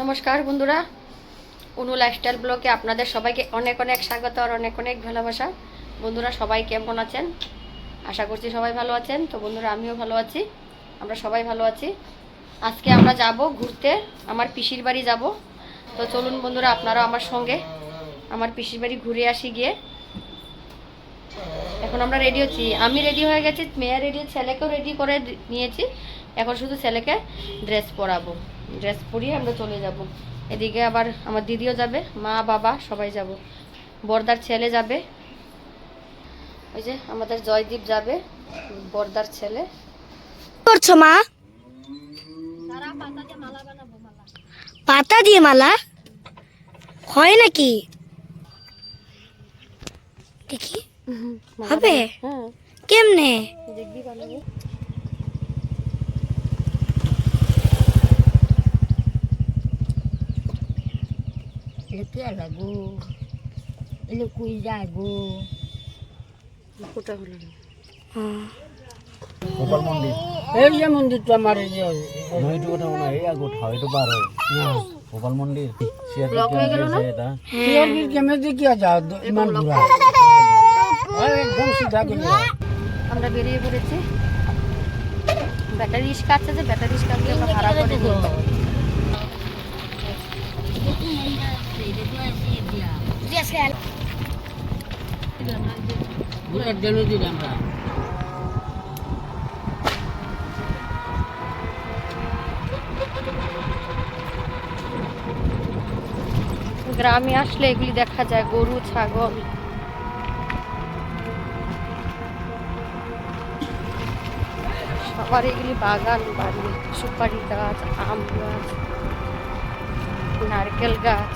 নমস্কার বন্ধুরা। অনু লাইফস্টাইল ব্লগে আপনাদের সবাইকে অনেক অনেক স্বাগত আর অনেক অনেক ভালোবাসা। বন্ধুরা, সবাই কেমন আছেন? আশা করছি সবাই ভালো আছেন। তো বন্ধুরা, আমিও ভালো আছি। আমরা সবাই ভালো আছি। আজকে আমরা যাব ঘুরতে। আমার পিসির বাড়ি যাব। তো চলুন বন্ধুরা আপনারা আমার সঙ্গে আমার পিসির বাড়ি ঘুরে আসি গিয়ে। এখন আমরা রেডি হচ্ছি। আমি রেডি হয়ে গেছি, মেয়ে রেডি ছেলেকেও রেডি করে নিয়েছি। এখন শুধু ছেলেকে ড্রেস পরাবো। ড্রেস পরিয়ে আমরা চলে যাব। এদিকে আবার আমার দিদিও যাবে মা বাবা সবাই যাব। বর্দার ছেলে যাবে। ওই যে আমাদের জয়দীপ যাবে বর্দার ছেলে। করছ মা? পাতা দিয়ে মালা হয় নাকি? দেখি। হবে? কেমনে? দেখবি বানাবো এতে লাগো এলে কুই যায় গো ফোটা হলো? না হ্যাঁ। গোপাল মন্দির। এই যে মন্দির তো আমার এই যে নইটু কথা মনে হয় এই আগো ঠাও এটা পার হয়। গোপাল মন্দির সিয়ার Lock হয়ে গেল না? এটা। সিআরবির কেমনে দেখিয়া যাও ইমান আর একদম সিধা গেলে আমরা বেরিয়ে পড়েছি। ব্যাটারি রিক্সা আছে যে ব্যাটারি রিক্সা দিয়ে আমরা ভাড়া করে নিই আমরা। গ্রামে আসলে এগুলি দেখা যায় গরু ছাগল। সবার এগুলি বাগান বাড়ি সুপারি গাছ আম গাছ নারকেল গাছ।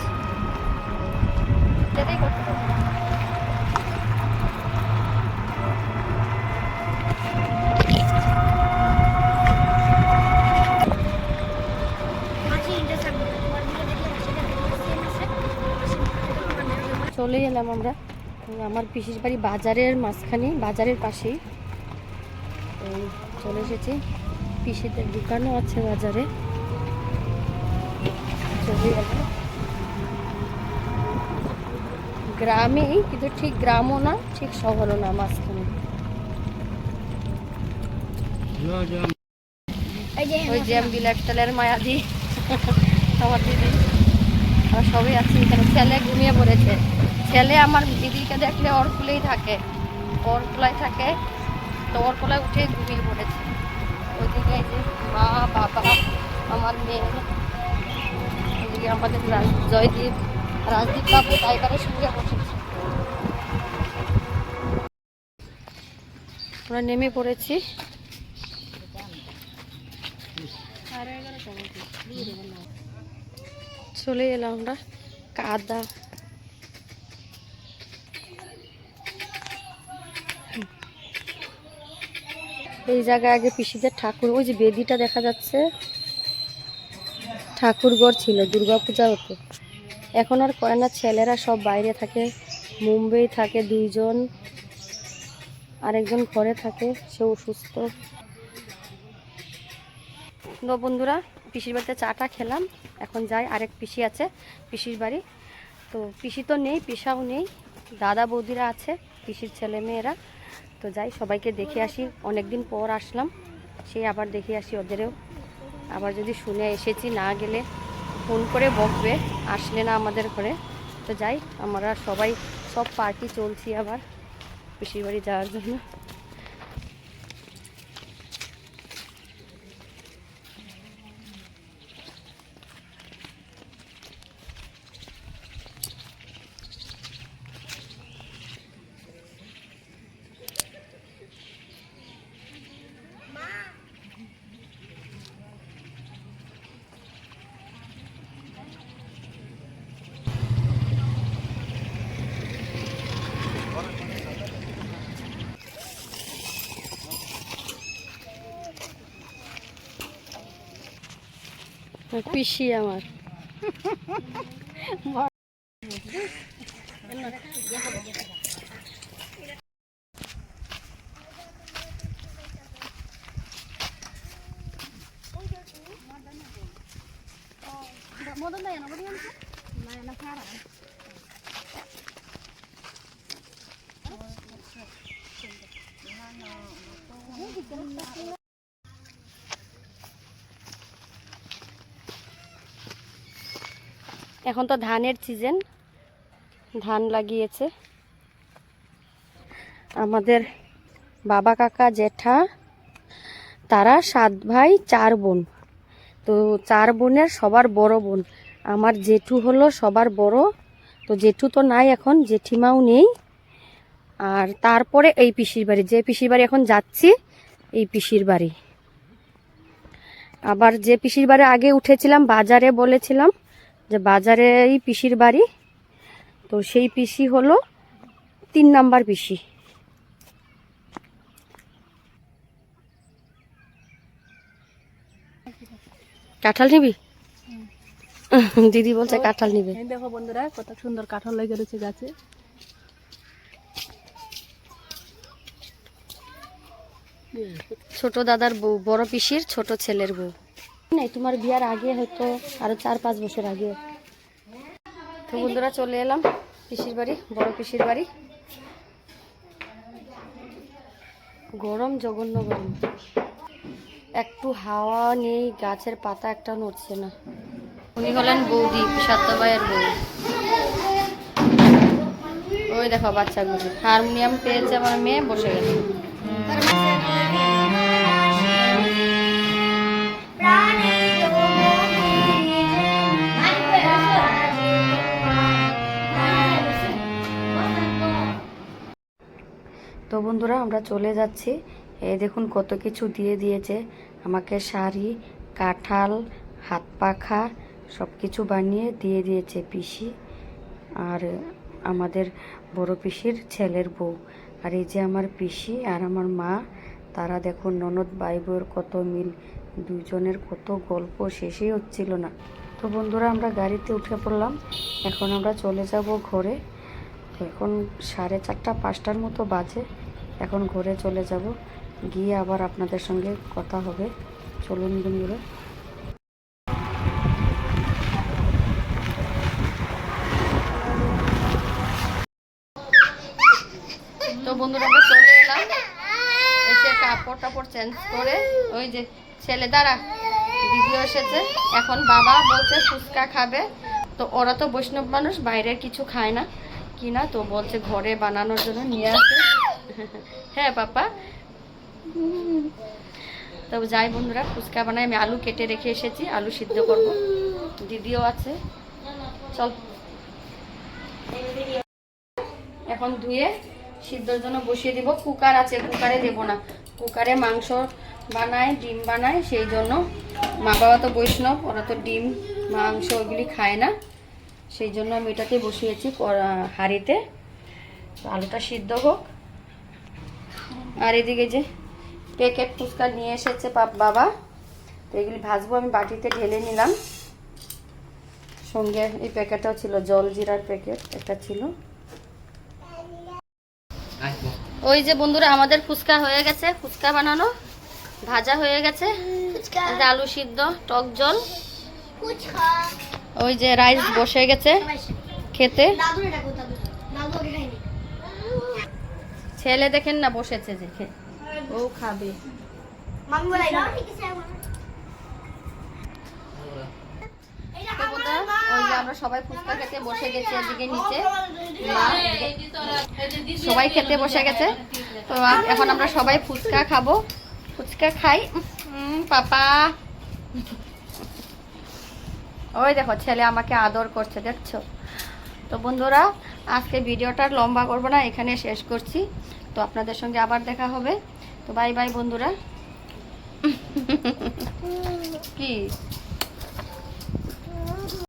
চলে এলাম আমরা। আমার পিসির বাড়ি বাজারের মাঝখানে, বাজারের পাশেই। চলে এসেছি। পিসিদের দোকানও আছে বাজারে। চলে এলাম। গ্রামেই কিন্তু ঠিক গ্রামও না ঠিক শহরও না মাঝখানে। ওই জ্যাম বিলাসটালের মায়াদি আমার দিদি। আমরা সবাই আছি এখানে ছেলে ঘুমিয়ে পড়েছে। ছেলে আমার দিদিকে দেখলে ওর কুলেই থাকে ওর কুলায় থাকে। তো ওর কুলায় উঠে ঘুমিয়ে পড়েছে। ওইদিকে যে মা বাবা আমার মেয়ে ওইদিকে আমাদের জয়দীপ। আমরা নেমে পড়েছি। চলে এলাম আমরা কাদা। এই জায়গায় আগে পিসিদের ঠাকুর, ওই যে বেদিটা দেখা যাচ্ছে। ঠাকুরঘর ছিল দুর্গাপূজা হতো এখন আর করে না, ছেলেরা সব বাইরে থাকে। মুম্বাই থাকে দুইজন, আরেকজন ঘরে থাকে সে অসুস্থ। বন্ধুরা, পিসির বাড়িতে চাটা খেলাম। এখন যাই, আরেক পিসি আছে, পিসির বাড়ি। তো পিসি তো নেই, পিসাও নেই। দাদা বৌদিরা আছে, পিসির ছেলে মেয়েরা। তো যাই, সবাইকে দেখে আসি। অনেক দিন পর আসলাম সেই আবার দেখে আসি ওদেরও। আবার যদি শুনে এসেছি না গেলে ফোন করে বকবে, আসলে না আমাদের ঘরে। তো যাই, আমরা সবাই সব পার্টি চলছি আবার, পিসির বাড়ি যাওয়ার জন্য। পিসি আমার। এখন তো ধানের সিজন। ধান লাগিয়েছে। আমাদের বাবা কাকা জেঠা, তারা সাত ভাই, চার বোন। তো চার বোনের সবার বড় বোন। আমার জেঠু হলো সবার বড়। তো জেঠু তো নাই এখন, জেঠিমাও নেই। আর তারপরে এই পিসির বাড়ি। যে পিসির বাড়ি এখন যাচ্ছি, এই পিসির বাড়ি। আবার যে পিসির বাড়ি আগে উঠেছিলাম, বাজারে বলেছিলাম যে বাজারে এই পিসির বাড়ি। তো সেই পিসি হলো তিন নাম্বার পিসি। কাঁঠাল নিবি? দিদি বলছে কাঁঠাল নিবে। দেখো বন্ধুরা কত সুন্দর কাঁঠাল লেগে রয়েছে গাছে। ছোট দাদার বউ বড় পিসির ছোট ছেলের বউ। তোমার বিয়ার আগে হয়তো আরও চার পাঁচ বছর আগে। তো বন্ধুরা, চলে এলাম পিসির বাড়ি, বড় পিসির বাড়ি। গরম, জঘন্য গরম। একটু হাওয়া নেই, গাছের পাতা একটা নড়ছে না। উনি হলেন বৌদি সত্যবাইয়ের বউ ওই দেখো, বাচ্চাগুলো। হারমোনিয়াম পেয়েছে আমার মেয়ে, বসে গেছে। তো বন্ধুরা, আমরা চলে যাচ্ছি। এই দেখুন কত কিছু দিয়ে দিয়েছে। আমাকে শাড়ি, কাঁঠাল, হাত পাখা সব কিছু বানিয়ে দিয়ে দিয়েছে পিসি আর আমাদের বড় পিসির ছেলের বউ। আর এই যে আমার পিসি আর আমার মা, তারা দেখুন ননদ ভাই বউয়ের কত মিল দুজনের কত গল্প শেষই হচ্ছিল না। তো বন্ধুরা, আমরা গাড়িতে উঠে পড়লাম। এখন আমরা চলে যাব ঘরে। এখন সাড়ে চারটা, পাঁচটার মতো বাজে। এখন ঘরে চলে যাব। গিয়ে আবার আপনাদের সঙ্গে কথা হবে। চলুন বন্ধুরা। তো বন্ধুরা চলে এলাম। এসে কাপড় টাপড় চেঞ্জ করে ওই যে ছেলে, দাঁড়া, দিদিও এসেছে। এখন বাবা বলছে ফুচকা খাবে। তো ওরা তো বৈষ্ণব মানুষ, বাইরের কিছু খায় না। কি না তো বলছে ঘরে বানানোর জন্য নিয়ে আসে। হ্যাঁ পাপা। তবে যাই বন্ধুরা, ফুচকা বানাই, আমি আলু কেটে রেখে এসেছি, আলু সিদ্ধ করব। দিদিও আছে। চল। এখন ধুয়ে সিদ্ধর জন্য বসিয়ে দিব। কুকার আছে, কুকারে দেব না। কুকারে মাংস বানায় ডিম বানায় সেই জন্য মা বাবা তো বৈষ্ণব, ওরা তো ডিম, মাংস ওগুলি খায় না। সেই জন্য আমি এটাকে বসিয়েছি হাঁড়িতে। আলুটা সিদ্ধ হোক। আর এদিকে যে প্যাকেট ফুচকা নিয়ে এসেছে পাপ বাবা তো এগুলি ভাজবো আমি বাটিতে ঢেলে নিলাম। সঙ্গে এই প্যাকেটটাও ছিল জল জিরার প্যাকেট একটা ছিল। ওই যে বন্ধুরা আমাদের ফুচকা হয়ে গেছে ফুচকা বানানো। ভাজা হয়ে গেছে। আলু সিদ্ধ টক জল। ওই যে রাইস বসে গেছে খেতে। ছেলে দেখেন না বসেছে দেখে ও খাবে। ওই যে আমরা সবাই ফুচকা খেতে বসে গেছি এদিকে নিচে। সবাই খেতে বসে গেছে। তো এখন আমরা সবাই ফুচকা খাব। ফুচকা খাই। পাপা। ওই দেখো ছেলে আমাকে আদর করছে দেখছ? তো বন্ধুরা আজকে ভিডিওটা লম্বা করব না এখানে শেষ করছি। তো আপনাদের সঙ্গে আবার দেখা হবে। তো বাই বাই বন্ধুরা। কি?